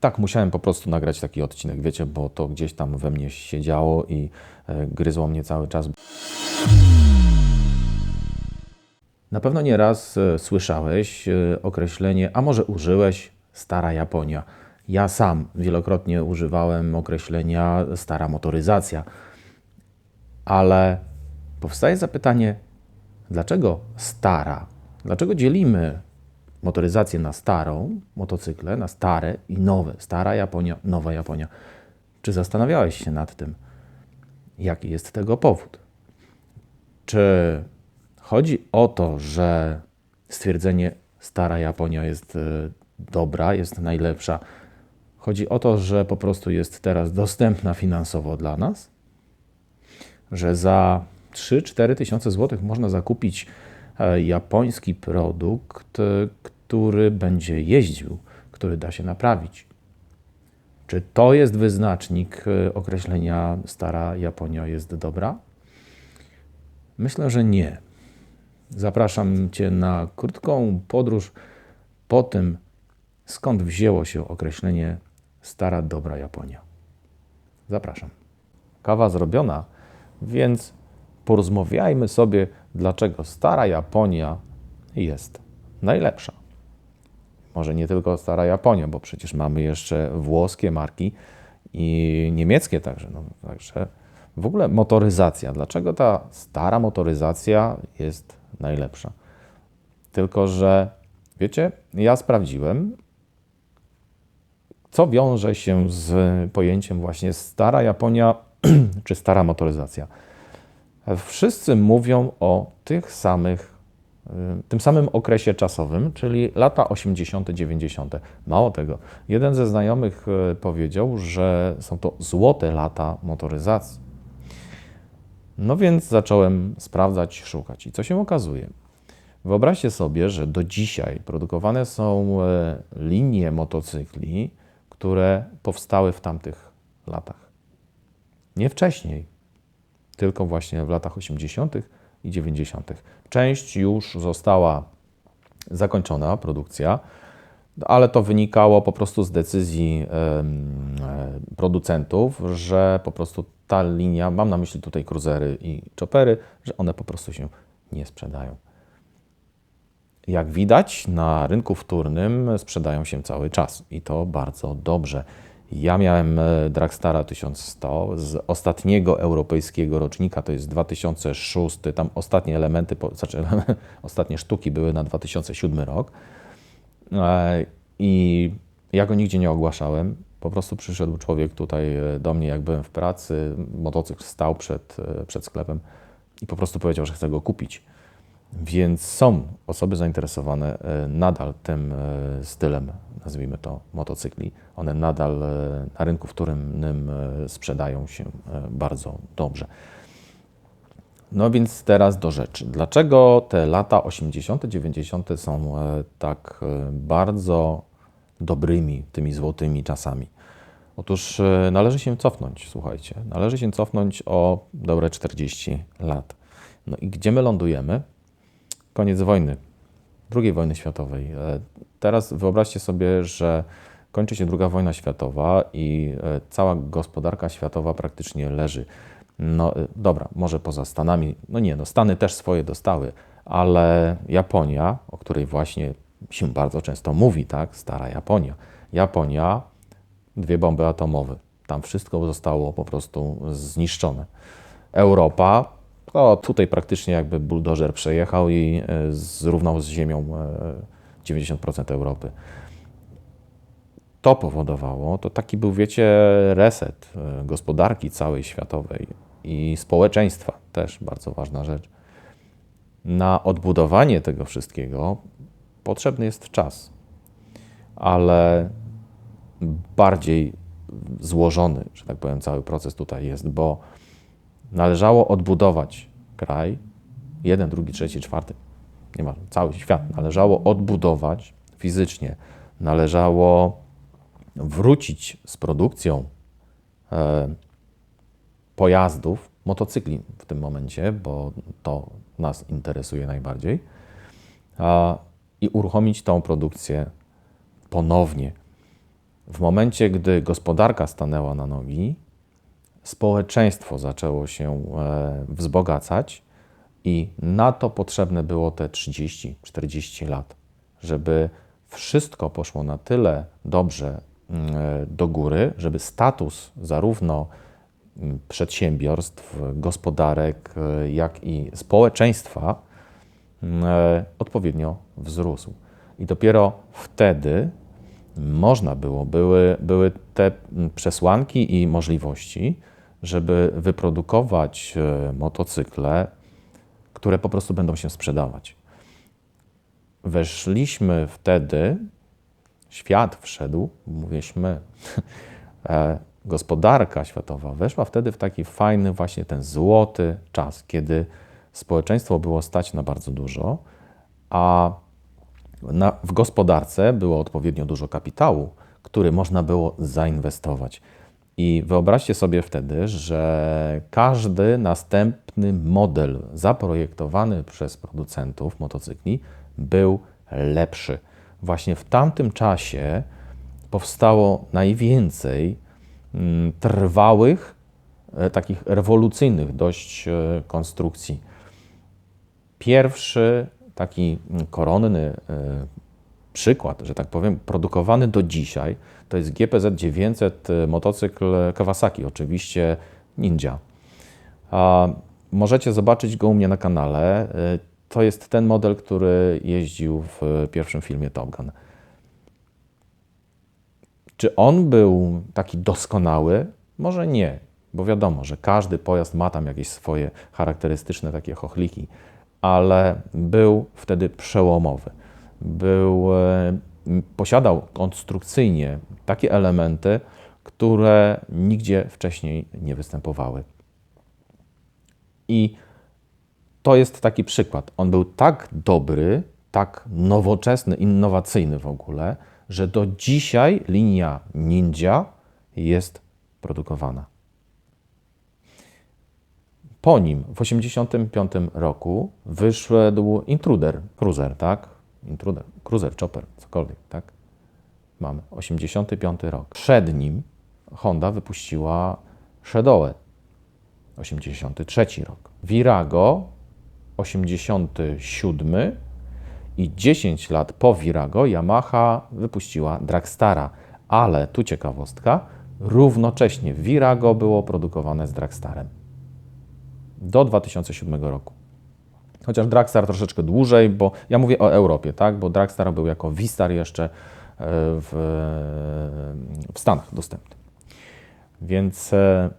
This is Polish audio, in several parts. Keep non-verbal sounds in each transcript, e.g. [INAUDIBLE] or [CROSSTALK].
tak, musiałem po prostu nagrać taki odcinek, wiecie, bo to gdzieś tam we mnie siedziało i e, gryzło mnie cały czas. Na pewno nie raz e, słyszałeś e, określenie, a może użyłeś stara Japonia. Ja sam wielokrotnie używałem określenia stara motoryzacja, ale powstaje zapytanie, dlaczego stara? Dlaczego dzielimy motoryzację na starą, motocykle, na stare i nowe? Stara Japonia, nowa Japonia. Czy zastanawiałeś się nad tym, jaki jest tego powód? Czy chodzi o to, że stwierdzenie stara Japonia jest e, dobra, jest najlepsza? Chodzi o to, że po prostu jest teraz dostępna finansowo dla nas? Że za 3-4 tysiące złotych można zakupić e, japoński produkt, który będzie jeździł, który da się naprawić. Czy to jest wyznacznik e, określenia stara Japonia jest dobra? Myślę, że nie. Zapraszam Cię na krótką podróż po tym, skąd wzięło się określenie stara dobra Japonia. Zapraszam. Kawa zrobiona, więc porozmawiajmy sobie, dlaczego stara Japonia jest najlepsza. Może nie tylko stara Japonia, bo przecież mamy jeszcze włoskie marki i niemieckie także. No, także w ogóle motoryzacja. Dlaczego ta stara motoryzacja jest najlepsza? Tylko, że wiecie, ja sprawdziłem, co wiąże się z pojęciem właśnie stara Japonia [CLEARS THROAT] czy stara motoryzacja. Wszyscy mówią o tych samych, tym samym okresie czasowym, czyli lata 80., 90. Mało tego, jeden ze znajomych y, powiedział, że są to złote lata motoryzacji. No więc zacząłem sprawdzać, szukać. I co się okazuje? Wyobraźcie sobie, że do dzisiaj produkowane są e, linie motocykli, które powstały w tamtych latach. Nie wcześniej, tylko właśnie w latach 80. i 90. Część już została zakończona, produkcja, ale to wynikało po prostu z decyzji e, producentów, że po prostu ta linia, mam na myśli tutaj cruisery i choppery, że one po prostu się nie sprzedają. Jak widać, na rynku wtórnym sprzedają się cały czas i to bardzo dobrze. Ja miałem e, Dragstara 1100 z ostatniego europejskiego rocznika, to jest 2006. Tam ostatnie elementy, znaczy [LAUGHS] ostatnie sztuki były na 2007 rok. E, I ja go nigdzie nie ogłaszałem. Po prostu przyszedł człowiek tutaj e, do mnie, jak byłem w pracy. Motocykl stał przed, przed sklepem i po prostu powiedział, że chce go kupić. Więc są osoby zainteresowane e, nadal tym e, stylem, nazwijmy to, motocykli. One nadal e, na rynku wtórnym sprzedają się bardzo dobrze. No więc teraz do rzeczy. Dlaczego te lata 80., 90. są tak bardzo dobrymi, tymi złotymi czasami? Otóż należy się cofnąć, słuchajcie, należy się cofnąć o dobre 40 lat. No i gdzie my lądujemy? Koniec wojny, II wojny światowej. E, teraz wyobraźcie sobie, że kończy się II wojna światowa i e, cała gospodarka światowa praktycznie leży. No e, dobra, może poza Stanami, no nie, no Stany też swoje dostały, ale Japonia, o której właśnie się bardzo często mówi, tak, stara Japonia. Japonia, dwie bomby atomowe. Tam wszystko zostało po prostu zniszczone. Europa, to tutaj praktycznie jakby buldożer przejechał i e, zrównał z ziemią 90% e, Europy. To powodowało, to taki był, wiecie, reset e, gospodarki całej światowej i społeczeństwa, też bardzo ważna rzecz. Na odbudowanie tego wszystkiego potrzebny jest czas, ale bardziej złożony, że tak powiem, cały proces tutaj jest, bo należało odbudować kraj, jeden, drugi, trzeci, czwarty, nie ma, cały świat należało odbudować fizycznie, należało wrócić z produkcją e, pojazdów, motocykli w tym momencie, bo to nas interesuje najbardziej, i uruchomić tą produkcję ponownie. W momencie, gdy gospodarka stanęła na nogi, społeczeństwo zaczęło się e, wzbogacać i na to potrzebne było te 30-40 lat, żeby wszystko poszło na tyle dobrze mm, e, do góry, żeby status zarówno mm, przedsiębiorstw, gospodarek, e, jak i społeczeństwa mm, odpowiednio wzrósł. I dopiero wtedy można było, były, były te przesłanki i możliwości, żeby wyprodukować e, motocykle, które po prostu będą się sprzedawać. Weszliśmy wtedy, świat wszedł, mówiliśmy, [LAUGHS] e, gospodarka światowa weszła wtedy w taki fajny, właśnie ten złoty czas, kiedy społeczeństwo było stać na bardzo dużo, a na, w gospodarce było odpowiednio dużo kapitału, który można było zainwestować. I wyobraźcie sobie wtedy, że każdy następny model zaprojektowany przez producentów motocykli był lepszy. Właśnie w tamtym czasie powstało najwięcej mm, trwałych, e, takich rewolucyjnych dość e, konstrukcji. Pierwszy taki koronny e, przykład, że tak powiem, produkowany do dzisiaj, to jest GPZ 900 e, motocykl Kawasaki, oczywiście Ninja. A możecie zobaczyć go u mnie na kanale. E, to jest ten model, który jeździł w pierwszym filmie Top Gun. Czy on był taki doskonały? Może nie, bo wiadomo, że każdy pojazd ma tam jakieś swoje charakterystyczne takie chochliki ale był wtedy przełomowy. Był, e, posiadał konstrukcyjnie takie elementy, które nigdzie wcześniej nie występowały. I to jest taki przykład. On był tak dobry, tak nowoczesny, innowacyjny w ogóle, że do dzisiaj linia Ninja jest produkowana. Po nim w 1985 roku wyszedł Intruder, Cruiser, tak? Intruder, Cruiser, Chopper, cokolwiek, tak? Mamy 85 rok. Przed nim Honda wypuściła Shadow'e, 83 rok. Virago, 87 i 10 lat po Virago Yamaha wypuściła Dragstara. Ale tu ciekawostka, równocześnie Virago było produkowane z Dragstarem do 2007 roku. Chociaż Dragstar troszeczkę dłużej, bo ja mówię o Europie, tak? bo Dragstar był jako Vistar jeszcze e, w, w Stanach dostępny. Więc e,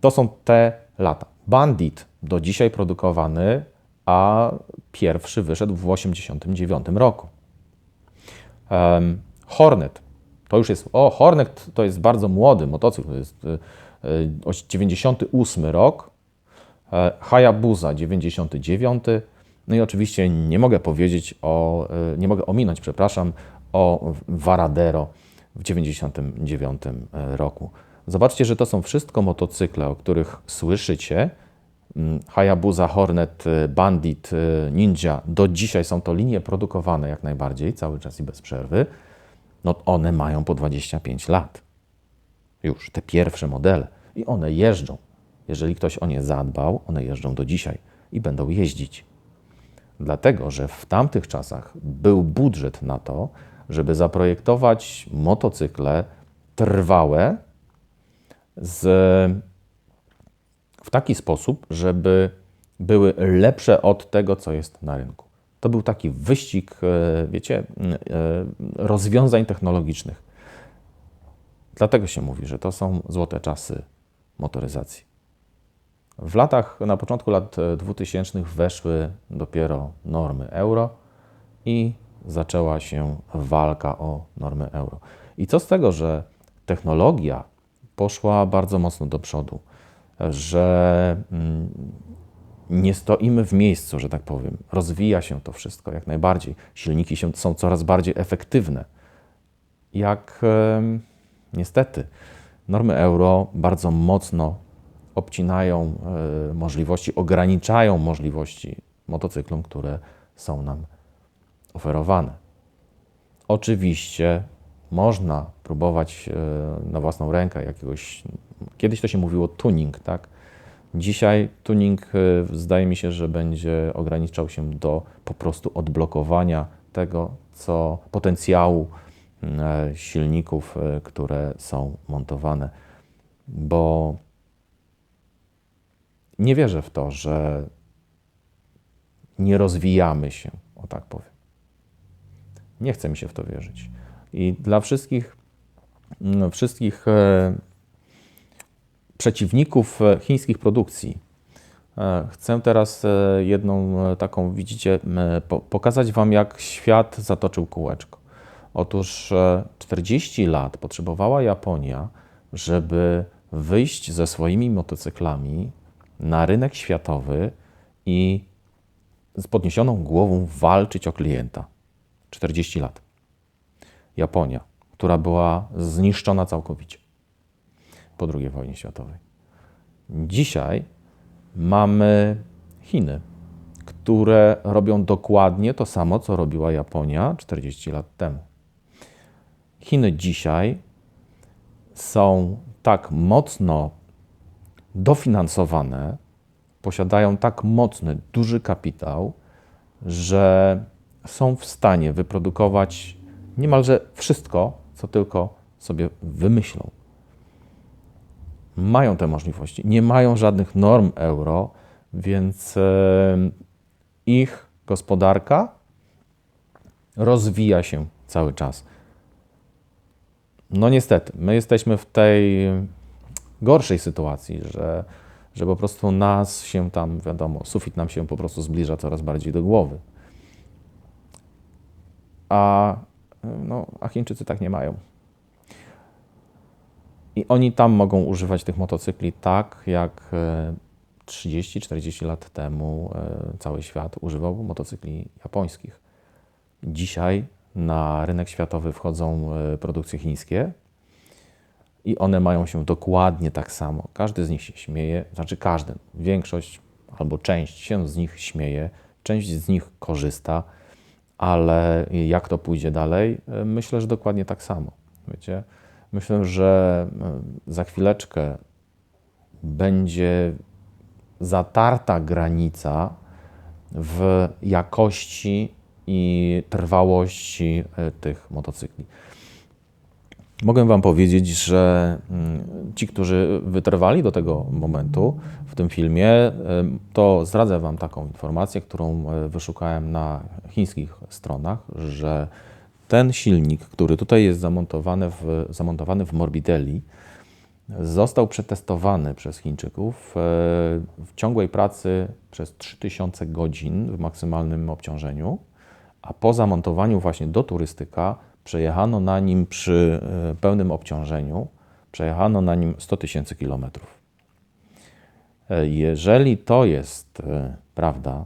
to są te lata. Bandit do dzisiaj produkowany, a pierwszy wyszedł w 1989 roku. Hornet to już jest, o Hornet to jest bardzo młody motocykl, to jest 98 e, rok, E, Hayabusa 99. No i oczywiście nie mogę powiedzieć o, e, nie mogę ominąć, przepraszam, o Varadero w 99 e, roku. Zobaczcie, że to są wszystko motocykle, o których słyszycie. Mm, Hayabusa, Hornet, Bandit, Ninja, do dzisiaj są to linie produkowane jak najbardziej, cały czas i bez przerwy. No one mają po 25 lat. Już te pierwsze modele. I one jeżdżą. Jeżeli ktoś o nie zadbał, one jeżdżą do dzisiaj i będą jeździć. Dlatego, że w tamtych czasach był budżet na to, żeby zaprojektować motocykle trwałe z, w taki sposób, żeby były lepsze od tego, co jest na rynku. To był taki wyścig, e, wiecie, e, rozwiązań technologicznych. Dlatego się mówi, że to są złote czasy motoryzacji. W latach, na początku lat 2000 weszły dopiero normy euro i zaczęła się walka o normy euro. I co z tego, że technologia poszła bardzo mocno do przodu, że mm, nie stoimy w miejscu, że tak powiem. Rozwija się to wszystko jak najbardziej. Silniki się, są coraz bardziej efektywne. Jak niestety normy euro bardzo mocno obcinają e, możliwości, ograniczają możliwości motocyklom, które są nam oferowane. Oczywiście można próbować na własną rękę jakiegoś. Kiedyś to się mówiło tuning, tak? Dzisiaj tuning zdaje mi się, że będzie ograniczał się do po prostu odblokowania tego, co potencjału silników, które są montowane, bo nie wierzę w to, że nie rozwijamy się, o tak powiem. Nie chce mi się w to wierzyć. I dla wszystkich, no, wszystkich e, przeciwników e, chińskich produkcji e, chcę teraz jedną taką, widzicie, pokazać Wam, jak świat zatoczył kółeczko. Otóż 40 lat potrzebowała Japonia, żeby wyjść ze swoimi motocyklami na rynek światowy i z podniesioną głową walczyć o klienta. 40 lat. Japonia, która była zniszczona całkowicie po II wojnie światowej. Dzisiaj mamy Chiny, które robią dokładnie to samo, co robiła Japonia 40 lat temu. Chiny dzisiaj są tak mocno dofinansowane, posiadają tak mocny, duży kapitał, że są w stanie wyprodukować niemalże wszystko, co tylko sobie wymyślą. Mają te możliwości, nie mają żadnych norm euro, więc e, ich gospodarka rozwija się cały czas. No niestety, my jesteśmy w tej gorszej sytuacji, że, że po prostu nas się tam, wiadomo, sufit nam się po prostu zbliża coraz bardziej do głowy. A, no, a Chińczycy tak nie mają. I oni tam mogą używać tych motocykli tak, jak 30-40 e, lat temu e, cały świat używał motocykli japońskich. Dzisiaj na rynek światowy wchodzą e, produkcje chińskie, i one mają się dokładnie tak samo. Każdy z nich się śmieje, znaczy każdy, większość albo część się z nich śmieje, część z nich korzysta, ale jak to pójdzie dalej, myślę, że dokładnie tak samo. Wiecie? Myślę, że e, za chwileczkę będzie zatarta granica w jakości i trwałości e, tych motocykli. Mogę Wam powiedzieć, że mm, ci, którzy wytrwali do tego momentu w tym filmie, to zdradzę Wam taką informację, którą e, wyszukałem na chińskich stronach, że ten silnik, który tutaj jest zamontowany w, zamontowany w Morbidelli, został przetestowany przez Chińczyków e, w ciągłej pracy przez 3000 godzin w maksymalnym obciążeniu, a po zamontowaniu właśnie do turystyka Przejechano na nim przy e, pełnym obciążeniu, przejechano na nim 100 tysięcy kilometrów. E, jeżeli to jest e, prawda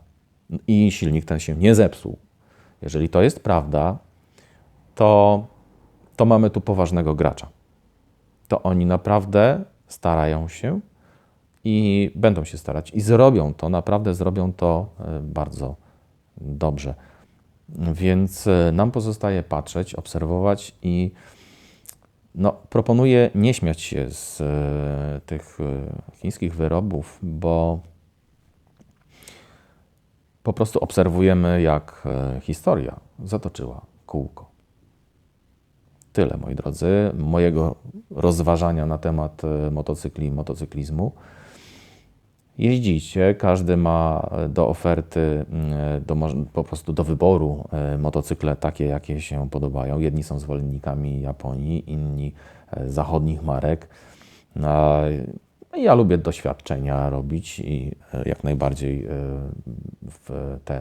i silnik ten się nie zepsuł, jeżeli to jest prawda, to, to mamy tu poważnego gracza. To oni naprawdę starają się i będą się starać i zrobią to, naprawdę zrobią to bardzo dobrze. Więc e, nam pozostaje patrzeć, obserwować i no, proponuję nie śmiać się z e, tych e, chińskich wyrobów, bo po prostu obserwujemy, jak historia zatoczyła kółko. Tyle, moi drodzy, mojego rozważania na temat motocykli i motocyklizmu jeździcie, każdy ma do oferty, mm, do, po prostu do wyboru e, motocykle takie, jakie się podobają. Jedni są zwolennikami Japonii, inni e, zachodnich marek. Ja lubię doświadczenia robić i e, jak najbardziej w te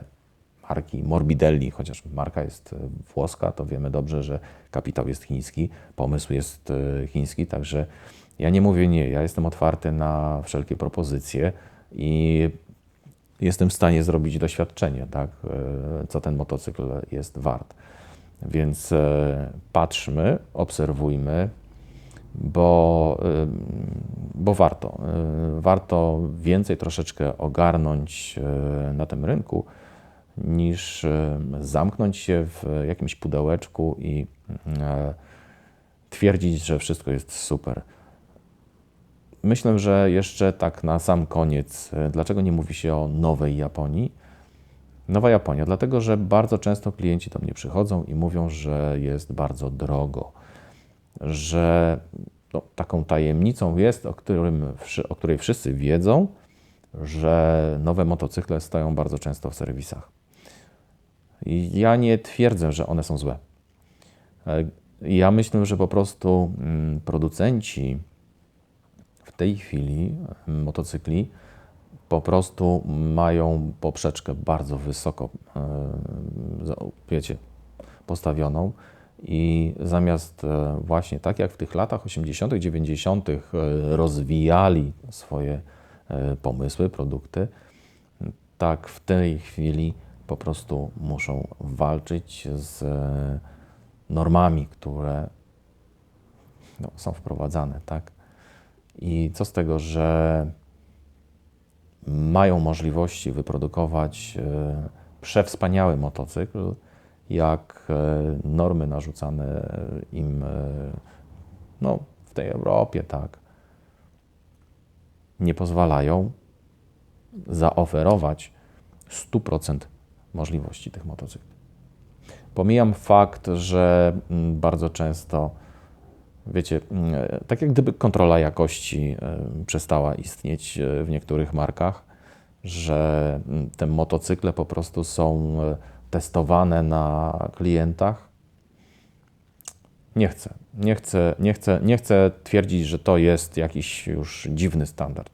marki Morbidelli, chociaż marka jest włoska, to wiemy dobrze, że kapitał jest chiński, pomysł jest chiński, także ja nie mówię nie, ja jestem otwarty na wszelkie propozycje i jestem w stanie zrobić doświadczenie, tak, e, co ten motocykl jest wart. Więc e, patrzmy, obserwujmy, bo, e, bo warto. Warto więcej troszeczkę ogarnąć na tym rynku, niż zamknąć się w jakimś pudełeczku i twierdzić, że wszystko jest super. Myślę, że jeszcze tak na sam koniec, e, dlaczego nie mówi się o nowej Japonii? Nowa Japonia, dlatego że bardzo często klienci do mnie przychodzą i mówią, że jest bardzo drogo, że no, taką tajemnicą jest, o, którym, o której wszyscy wiedzą, że nowe motocykle stoją bardzo często w serwisach. I ja nie twierdzę, że one są złe. E, ja myślę, że po prostu mm, producenci tej chwili mm, motocykli po prostu mają poprzeczkę bardzo wysoko, e, wiecie, postawioną i zamiast e, właśnie tak jak w tych latach 80., 90. rozwijali swoje pomysły, produkty, tak w tej chwili po prostu muszą walczyć z normami, które no, są wprowadzane, tak? I co z tego, że mają możliwości wyprodukować e, przewspaniały motocykl, jak e, normy narzucane im e, no, w tej Europie, tak, nie pozwalają zaoferować 100% możliwości tych motocykli. Pomijam fakt, że mm, bardzo często, wiecie, mm, tak jak gdyby kontrola jakości e, przestała istnieć e, w niektórych markach, że mm, te motocykle po prostu są e, testowane na klientach. Nie chcę, nie chcę, nie chcę, nie chcę twierdzić, że to jest jakiś już dziwny standard.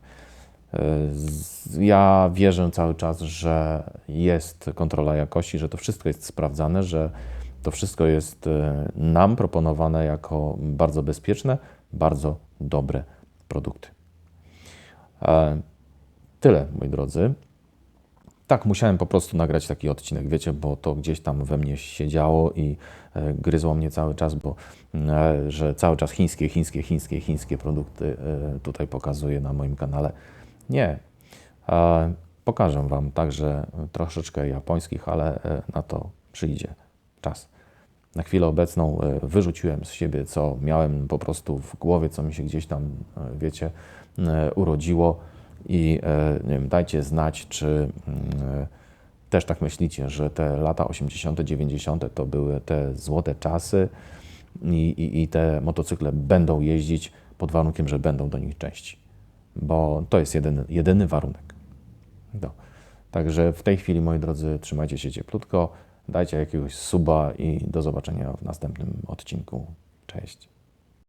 Ja wierzę cały czas, że jest kontrola jakości, że to wszystko jest sprawdzane, że to wszystko jest e, nam proponowane jako bardzo bezpieczne, bardzo dobre produkty. E, tyle, moi drodzy. Tak, musiałem po prostu nagrać taki odcinek, wiecie, bo to gdzieś tam we mnie siedziało i e, gryzło mnie cały czas, bo że cały czas chińskie, chińskie, chińskie, chińskie produkty tutaj pokazuję na moim kanale. Nie. Pokażę Wam także troszeczkę japońskich, ale na to przyjdzie czas. Na chwilę obecną e, wyrzuciłem z siebie, co miałem po prostu w głowie, co mi się gdzieś tam, e, wiecie, urodziło i nie wiem, dajcie znać, czy mm, też tak myślicie, że te lata 80., 90. to były te złote czasy i, i, i te motocykle będą jeździć pod warunkiem, że będą do nich części bo to jest jedyny, jedyny warunek. No. Także w tej chwili, moi drodzy, trzymajcie się cieplutko, dajcie jakiegoś suba i do zobaczenia w następnym odcinku. Cześć.